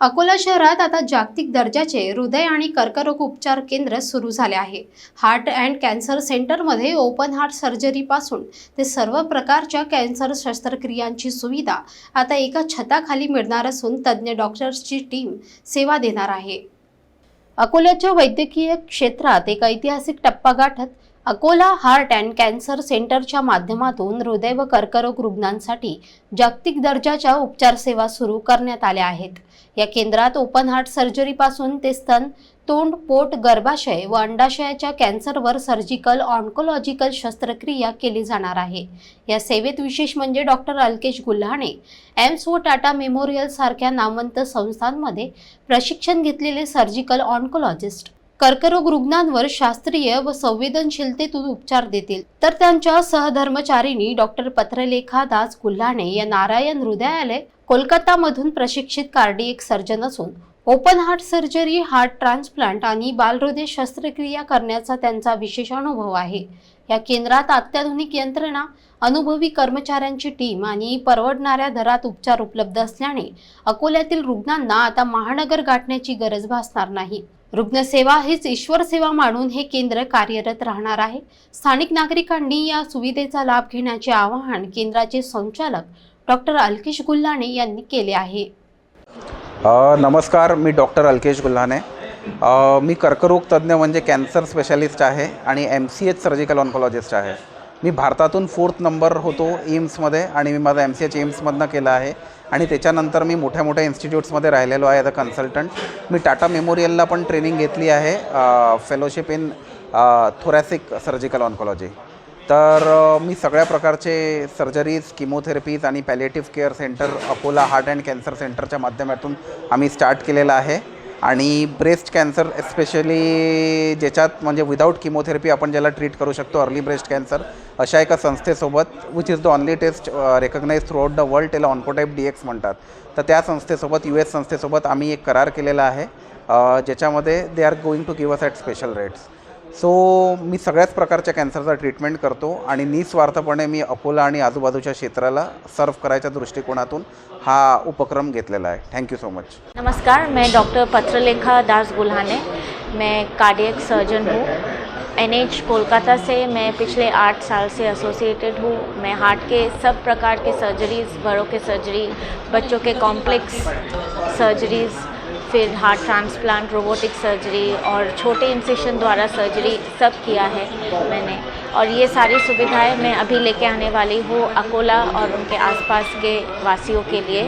अकोला शहरात आता जागतिक दर्जाचे हृदय आणि कर्करोग उपचार केंद्र सुरू झाले आहे. हार्ट अँड कॅन्सर सेंटरमध्ये ओपन हार्ट सर्जरीपासून ते सर्व प्रकारच्या कॅन्सर शस्त्रक्रियांची सुविधा आता एका छताखाली मिळणार असून तज्ज्ञ डॉक्टर्सची टीम सेवा देणार आहे. अकोल्याच्या वैद्यकीय क्षेत्रात एक ऐतिहासिक टप्पा गाठत अकोला हार्ट अँड कॅन्सर सेंटरच्या माध्यमातून हृदय व कर्करोग रुग्णांसाठी जागतिक दर्जाच्या उपचार सेवा सुरू करण्यात आल्या आहेत. या केंद्रात ओपन हार्ट सर्जरीपासून ते स्तन तोंड पोट गर्भाशय व अंडाशयाच्या कॅन्सरवर सर्जिकल ऑन्कोलॉजिकल शस्त्रक्रिया केली जाणार आहे. या सेवेत विशेष म्हणजे डॉक्टर अल्केश गुल्हाणे एम्स व टाटा मेमोरियल सारख्या नामवंत संस्थांमध्ये प्रशिक्षण घेतलेले सर्जिकल ऑन्कोलॉजिस्ट कर्करोग रुग्णांवर शास्त्रीय व संवेदनशीलतेतून उपचार देतील. तर त्यांच्या सहधर्मचारिणी डॉक्टर पत्रलेखा दास कुल्हाणे या नारायण हृदयालय कोलकातामधून प्रशिक्षित कार्डिएक सर्जन असून open heart surgery heart transplant आणि बालहृदय शस्त्रक्रिया करण्याचा त्यांचा विशेष अनुभव आहे. या केंद्रात अत्याधुनिक यंत्रणा अनुभवी कर्मचाऱ्यांची टीम आणि परवडणाऱ्या दरात उपचार उपलब्ध असल्याने अकोल्यातील रुग्णांना आता महानगर गाठण्याची गरज भासणार नाही. रुग्णसेवा हीच ईश्वर सेवा मानून हे केंद्र कार्यरत राहणार आहे. स्थानिक नागरिकांनी या सुविधेचा लाभ घेण्याचे आवाहन केंद्राचे संचालक डॉक्टर अल्केश गुल्हाणे यांनी केले आहे. नमस्कार मी डॉक्टर अल्केश गुल्हाणे मी कर्करोग तज्ज्ञ म्हणजे कॅन्सर स्पेशालिस्ट आहे आणि M C H surgical oncologist आहे. मी भारतातून फोर्थ नंबर होतो एम्समध्ये आणि मी माझा एम सी एच एम्समधनं केला आहे. आणि त्याच्यानंतर मी मोठ्या मोठ्या इन्स्टिट्यूट्समध्ये राहिलेलो आहे ॲज अ कन्सल्टंट मी टाटा मेमोरियलला पण ट्रेनिंग घेतली आहे fellowship in thoracic surgical oncology तर मी सगळ्या प्रकारचे सर्जरीज किमोथेरपीज आणि palliative care centre Akola heart and cancer सेंटरच्या माध्यमातून आम्ही स्टार्ट केलेलं आहे. आणि ब्रेस्ट कॅन्सर एस्पेशली ज्याच्यात म्हणजे विदाऊट किमोथेरपी आपण ज्याला ट्रीट करू शकतो अर्ली ब्रेस्ट कॅन्सर अशा एका संस्थेसोबत which is the only test recognise throughout the world त्याला ऑन्कोटाईप डी एक्स म्हणतात. तर त्या संस्थेसोबत यू एस संस्थेसोबत आम्ही एक करार केलेला आहे. ज्याच्यामध्ये they are going to give us at special rates so मी सगळ्याच प्रकारच्या कॅन्सरचा ट्रीटमेंट करतो आणि निस्वार्थपणे मी अकोला आणि आजूबाजूच्या क्षेत्राला सर्व करायच्या दृष्टिकोनातून हा उपक्रम घेतलेला आहे. थँक्यू सो मच नमस्कार मैं डॉक्टर पत्रलेखा दास गुल्हाने. मैं कार्डियक सर्जन हूँ. एन एच कोलकाता से मैं पिछले आठ साल से एसोसिएटेड हूँ. मैं हार्ट के सब प्रकार के सर्जरीज़ बड़ों के सर्जरी बच्चों के कॉम्प्लेक्स सर्जरीज़ फिर हार्ट ट्रांसप्लांट, रोबोटिक सर्जरी और छोटे इंसेशन द्वारा सर्जरी सब किया है मैंने। और ये सारी सुविधाएँ मैं अभी लेके आने वाली हूँ अकोला और उनके आसपास के वासियों के लिए।